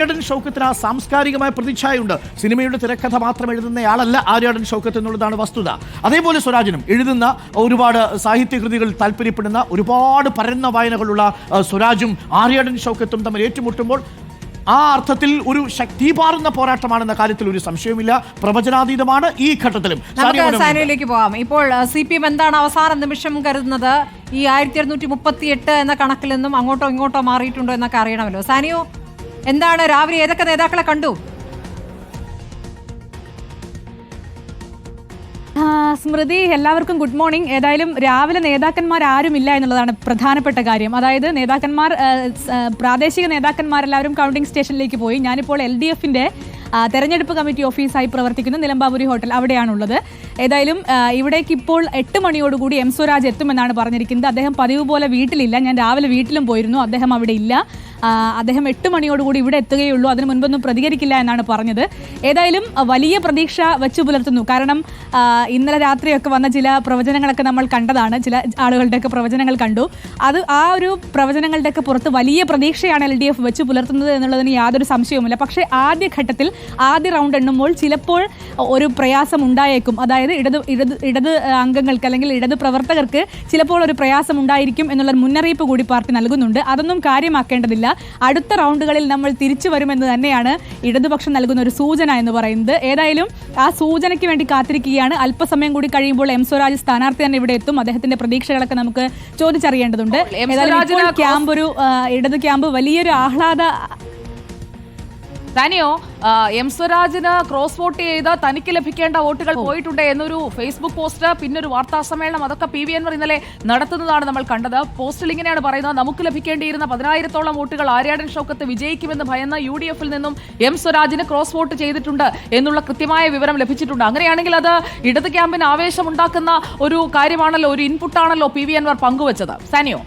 ആര്യാടൻ ഷൗക്കത്തിന് ആ സാംസ്കാരികമായ പ്രതിച്ഛായുണ്ട് സിനിമയുടെ തിരക്കഥ മാത്രം എഴുതുന്ന ആളല്ല ആര്യാടൻ ഷൗക്കത്ത് എന്നുള്ളതാണ് വസ്തുത. അതേപോലെ സ്വരാജിനും എഴുതുന്ന ഒരുപാട് സാഹിത്യകൃതികൾ താല്പര്യപ്പെടുന്ന ഒരുപാട് പരന്ന വായനകളുള്ള സ്വരാജും ആര്യാടൻ ഷൗക്കത്തും തമ്മിൽ ഏറ്റുമുട്ടുമ്പോൾ ആ അർത്ഥത്തിൽ ഒരു ശക്തിപാറുന്ന പോരാട്ടമാണെന്ന കാര്യത്തിൽ ഒരു സംശയവുമില്ല. പ്രവചനാതീതമാണ് ഈ ഘട്ടത്തിലും. സാനുവിലേക്ക് പോവാം. ഇപ്പോൾ സി പി എം എന്താണ് അവസാന നിമിഷം കരുതുന്നത്? ഈ ആയിരത്തി അറുന്നൂറ്റി മുപ്പത്തി എട്ട് എന്ന കണക്കിൽ നിന്നും അങ്ങോട്ടോ ഇങ്ങോട്ടോ മാറിയിട്ടുണ്ടോ എന്നൊക്കെ അറിയണമല്ലോ. സാനിയോ എന്താണ് രാവിലെ ഏതൊക്കെ നേതാക്കളെ കണ്ടു? സ്മൃതി എല്ലാവർക്കും ഗുഡ് മോർണിംഗ്. ഏതായാലും രാവിലെ നേതാക്കന്മാർ ആരുമില്ല എന്നുള്ളതാണ് പ്രധാനപ്പെട്ട കാര്യം. അതായത് നേതാക്കന്മാർ പ്രാദേശിക നേതാക്കന്മാരെല്ലാവരും കൗണ്ടിംഗ് സ്റ്റേഷനിലേക്ക് പോയി. ഞാനിപ്പോൾ എൽ ഡി എഫിന്റെ തെരഞ്ഞെടുപ്പ് കമ്മിറ്റി ഓഫീസായി പ്രവർത്തിക്കുന്ന നിലമ്പാപുരി ഹോട്ടൽ അവിടെയാണുള്ളത്. ഏതായാലും ഇവിടേക്ക് ഇപ്പോൾ എട്ട് മണിയോടുകൂടി എം സ്വരാജ് എത്തുമെന്നാണ് പറഞ്ഞിരിക്കുന്നത്. അദ്ദേഹം പതിവ് പോലെ വീട്ടിലില്ല. ഞാൻ രാവിലെ വീട്ടിലും പോയിരുന്നു. അദ്ദേഹം അവിടെ ഇല്ല. അദ്ദേഹം എട്ട് മണിയോടുകൂടി ഇവിടെ എത്തുകയുള്ളൂ. അതിന് മുൻപൊന്നും പ്രതികരിക്കില്ല എന്നാണ് പറഞ്ഞത്. ഏതായാലും വലിയ പ്രതീക്ഷ വെച്ചു പുലർത്തുന്നു. കാരണം ഇന്നലെ രാത്രിയൊക്കെ വന്ന ചില പ്രവചനങ്ങളൊക്കെ നമ്മൾ കണ്ടതാണ്. ചില ആളുകളുടെയൊക്കെ പ്രവചനങ്ങൾ കണ്ടു. അത് ആ ഒരു പ്രവചനങ്ങളുടെയൊക്കെ പുറത്ത് വലിയ പ്രതീക്ഷയാണ് എൽ ഡി എഫ് വെച്ച് പുലർത്തുന്നത് എന്നുള്ളതിന് യാതൊരു സംശയവുമില്ല. പക്ഷേ ആദ്യഘട്ടത്തിൽ ആദ്യ റൗണ്ട് എണ്ണുമ്പോൾ ചിലപ്പോൾ ഒരു പ്രയാസം ഉണ്ടായേക്കും. അതായത് ഇടത് ഇടത് ഇടത് അംഗങ്ങൾക്ക് അല്ലെങ്കിൽ ഇടത് പ്രവർത്തകർക്ക് ചിലപ്പോൾ ഒരു പ്രയാസം ഉണ്ടായിരിക്കും എന്നുള്ള മുന്നറിയിപ്പ് കൂടി പാർട്ടി നൽകുന്നുണ്ട്. അതൊന്നും കാര്യമാക്കേണ്ടതില്ല. അടുത്ത റൗണ്ടുകളിൽ നമ്മൾ തിരിച്ചു വരുമെന്ന് തന്നെയാണ് ഇടതുപക്ഷം നൽകുന്ന ഒരു സൂചന എന്ന് പറയുന്നത്. ഏതായാലും ആ സൂചനയ്ക്ക് വേണ്ടി കാത്തിരിക്കുകയാണ്. അല്പസമയം കൂടി കഴിയുമ്പോൾ എം സ്വരാജ് സ്ഥാനാർത്ഥി തന്നെ ഇവിടെ എത്തും. അദ്ദേഹത്തിന്റെ പ്രതീക്ഷകളൊക്കെ നമുക്ക് ചോദിച്ചറിയേണ്ടതുണ്ട്. ക്യാമ്പ് ഒരു ഇടത് ക്യാമ്പ് വലിയൊരു ആഹ്ലാദ സാനിയോ എം സ്വരാജിന് ക്രോസ് വോട്ട് ചെയ്ത് തനിക്ക് ലഭിക്കേണ്ട വോട്ടുകൾ പോയിട്ടുണ്ട് എന്നൊരു ഫേസ്ബുക്ക് പോസ്റ്റ് പിന്നെ ഒരു വാർത്താ സമ്മേളനം അതൊക്കെ പി വി എൻവർ ഇന്നലെ നടത്തുന്നതാണ് നമ്മൾ കണ്ടത്. പോസ്റ്റിൽ ഇങ്ങനെയാണ് പറയുന്നത് നമുക്ക് ലഭിക്കേണ്ടിയിരുന്ന പതിനായിരത്തോളം വോട്ടുകൾ ആര്യാടൻ ഷൗക്കത്ത് വിജയിക്കുമെന്ന് ഭയന്ന യു ഡി എഫിൽ നിന്നും എം സ്വരാജിന് ക്രോസ് വോട്ട് ചെയ്തിട്ടുണ്ട് എന്നുള്ള കൃത്യമായ വിവരം ലഭിച്ചിട്ടുണ്ട്. അങ്ങനെയാണെങ്കിൽ അത് ഇടത് ക്യാമ്പിന് ആവേശമുണ്ടാക്കുന്ന ഒരു കാര്യമാണല്ലോ ഒരു ഇൻപുട്ടാണല്ലോ പി വി എൻവർ പങ്കുവച്ചത്. സാനിയോ?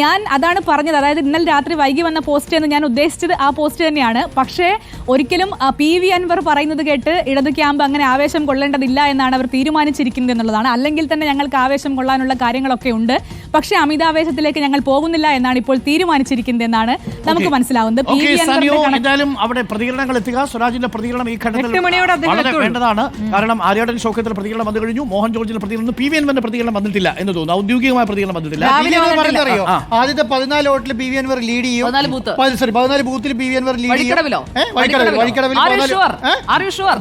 ഞാൻ അതാണ് പറഞ്ഞത്. അതായത് ഇന്നലെ രാത്രി വൈകി വന്ന പോസ്റ്റ് എന്ന് ഞാൻ ഉദ്ദേശിച്ചത് ആ പോസ്റ്റ് തന്നെയാണ്. പക്ഷേ ഒരിക്കലും പി വി അൻവർ പറയുന്നത് കേട്ട് ഇടത് ക്യാമ്പ് അങ്ങനെ ആവേശം കൊള്ളേണ്ടതില്ല എന്നാണ് അവർ തീരുമാനിച്ചിരിക്കുന്നത് എന്നുള്ളതാണ്. അല്ലെങ്കിൽ തന്നെ ഞങ്ങൾക്ക് ആവേശം കൊള്ളാനുള്ള കാര്യങ്ങളൊക്കെ ഉണ്ട്. പക്ഷേ അമിതാവേശത്തിലേക്ക് ഞങ്ങൾ പോകുന്നില്ല എന്നാണ് ഇപ്പോൾ തീരുമാനിച്ചിരിക്കുന്നത് എന്നാണ് നമുക്ക് മനസ്സിലാവുന്നത്. പി വി അൻവറിന്റെ എന്തായാലും അവിടെ പ്രതികരണങ്ങൾ എത്തുക. സ്വരാജിന്റെ പ്രതികരണം ഈ ഘട്ടത്തിൽ വളരെ വേണ്ടതാണ്. കാരണം ആര്യാടൻ ഷോക്കത്തിന്റെ പ്രതികരണം വന്നു കഴിഞ്ഞു. മോഹൻ ജോർജിന്റെ പ്രതികരണം പി വി എൻവന്റെ പ്രതികരണം വന്നിട്ടില്ല എന്ന് തോന്നുന്നു. ഔദ്യോഗികമായ പ്രതികരണം വന്നിട്ടില്ല. അറിയോ? ആദ്യത്തെ പതിനാല് വോട്ടിൽ ബി വി എൻവർ ലീഡ് ചെയ്യും. സോറി പതിനാല് ബൂത്തിൽ ബി വി എൻവർ ലീഡ് ചെയ്യും. വഴിക്കടവിൽ?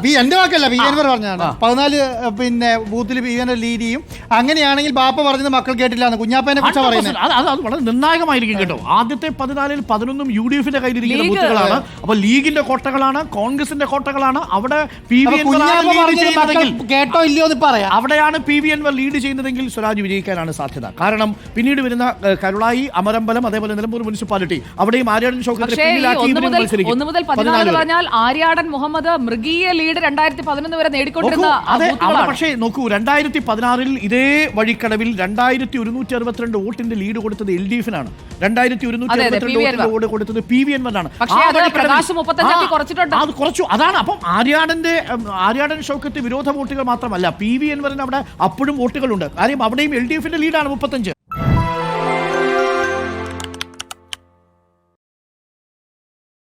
ബി എന്റെ വാക്കല്ല ബി പറഞ്ഞാണ് പതിനാല് പിന്നെ ബൂത്തിൽ ബി ലീഡ് ചെയ്യും. അങ്ങനെയാണെങ്കിൽ ബാപ്പ പറഞ്ഞത് മക്കൾ കേട്ടില്ല എന്ന് കുഞ്ഞാപ്പനെ കുറിച്ച് പറയുന്നത് അത് വളരെ നിർണായകമായിരിക്കും കേട്ടോ. ആദ്യത്തെ പതിനാലിൽ പതിനൊന്നും യു ഡി എഫിന്റെ കയ്യിലിരിക്കുന്ന ബൂത്തുകളാണ്. അപ്പൊ ലീഗിന്റെ കോട്ടകളാണ് കോൺഗ്രസിന്റെ കോട്ടകളാണ്. അവിടെ പി വി കേട്ടോ ഇല്ലയോ എന്ന് പറയാം. അവിടെയാണ് പി വി എൻവർ ലീഡ് ചെയ്യുന്നതെങ്കിൽ സ്വരാജ് വിജയിക്കാനാണ് സാധ്യത. കാരണം പിന്നീട് വരുന്ന കരുളായി അമരമ്പലം അതേപോലെ നിലമ്പൂർ മുനിസിപ്പാലിറ്റി. അവിടെയും ആര്യാടൻ ഒന്ന് മുതൽ പതിനാല് പറഞ്ഞാൽ ആര്യാടൻ മുഹമ്മദ് മൃഗീയ ലീഡ് രണ്ടായിരത്തി പതിനൊന്ന് വരെ നേടിക്കൊണ്ടിരുന്ന പക്ഷേ നോക്കൂ രണ്ടായിരത്തി പതിനാറിൽ ഇതേ വഴിക്കടവിൽ രണ്ടായിരത്തി ഒരുന്നൂറ്റി അറുപത്തിരണ്ട് വോട്ടിന്റെ ലീഡ് കൊടുത്തത് എൽ ഡി എഫിനാണ് രണ്ടായിരത്തി ഒരുന്നൂറ്റി അറുപത്തിരണ്ട് വോട്ടിന്റെ വോട്ട് കൊടുത്തത് പി വി എൻവനാണ് അത് കുറച്ചു അതാണ്. അപ്പം ആര്യാടന്റെ ആര്യാടൻ ഷൗക്കത്ത് വിരോധ വോട്ടുകൾ മാത്രമല്ല പി വി എൻവറിന് അവിടെ അപ്പോഴും വോട്ടുകളുണ്ട്. കാര്യം അവിടെയും എൽ ഡി എഫിന്റെ ലീഡാണ് മുപ്പത്തഞ്ച്.